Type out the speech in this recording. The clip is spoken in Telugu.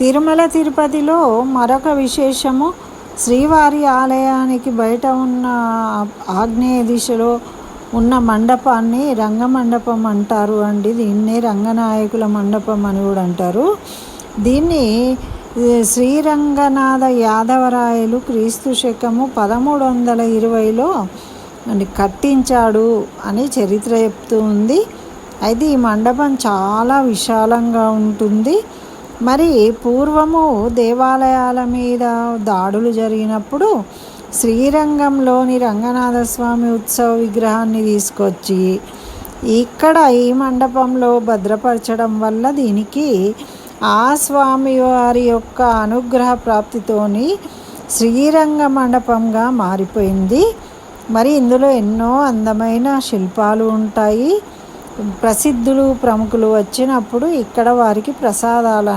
తిరుమల తిరుపతిలో మరొక విశేషము శ్రీవారి ఆలయానికి బయట ఉన్న ఆగ్నేయ దిశలో ఉన్న మండపాన్ని రంగమండపం అంటారు అండి. దీన్నే రంగనాయకుల మండపం అని కూడా అంటారు. దీన్ని శ్రీరంగనాథ యాదవరాయలు క్రీస్తు శకము పదమూడు వందల ఇరవైలో అండి కట్టించాడు అని చరిత్ర చెప్తూ ఉంది. అయితే ఈ మండపం చాలా విశాలంగా ఉంటుంది. మరి పూర్వము దేవాలయాల మీద దాడులు జరిగినప్పుడు శ్రీరంగంలోని రంగనాథస్వామి ఉత్సవ విగ్రహాన్ని తీసుకొచ్చి ఇక్కడ ఈ మండపంలో భద్రపరచడం వల్ల దీనికి ఆ స్వామి వారి యొక్క అనుగ్రహ ప్రాప్తితోని శ్రీరంగ మండపంగా మారిపోయింది. మరి ఇందులో ఎన్నో అందమైన శిల్పాలు ఉంటాయి. ప్రసిద్ధులు ప్రముఖులు వచ్చినప్పుడు ఇక్కడ వారికి ప్రసాదాలు